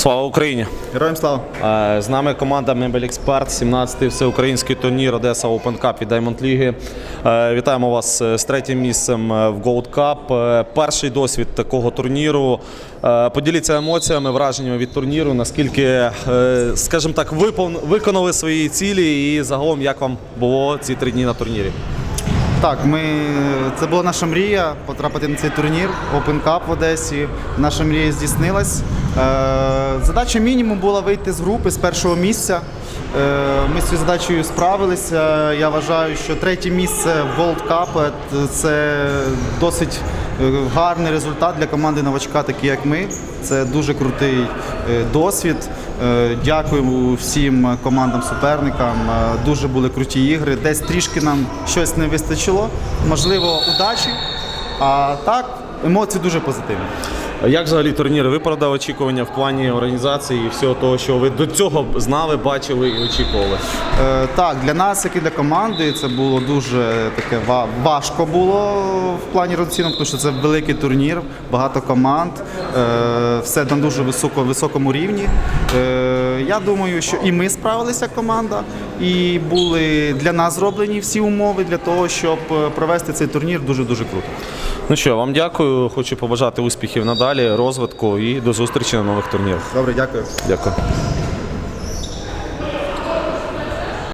Слава Україні! Героям слава! Е, З нами команда Мебель Експерт, 17-й всеукраїнський турнір Одеса Open Cup від Diamond League. Е, Вітаємо вас е, з третім місцем в Gold Cup. Перший досвід такого турніру. Поділіться емоціями, враженнями від турніру. Наскільки, скажімо так, виконали свої цілі, і загалом як вам було ці три дні на турнірі? Так, ми це була наша мрія потрапити на цей турнір Open Cup в Одесі. Наша мрія здійснилась. Е, Задача мінімум була вийти з групи з першого місця. Е, Ми з цією задачею справилися. Я вважаю, що третє місце в World Cup – це досить е, гарний результат для команди новачка, такі як ми. Це дуже крутий е, досвід. Е, Дякую всім командам суперникам. Е, Дуже були круті ігри. Десь трішки нам щось не вистачило. Можливо, удачі. А так, емоції дуже позитивні. Як взагалі турнір виправдав очікування в плані організації і всього того, що ви до цього знали, бачили і очікували? Е, Так, для нас, як і для команди, це було дуже таке ва- важко було в плані організаційному, тому що це великий турнір, багато команд, е, все на дуже високо, високому рівні. Е, Я думаю, що і ми справилися як команда, і були для нас зроблені всі умови для того, щоб е, провести цей турнір дуже дуже круто. Ну що, вам дякую. Хочу побажати успіхів надалі, розвитку і до зустрічі на нових турнірах. Добре, дякую. Дякую.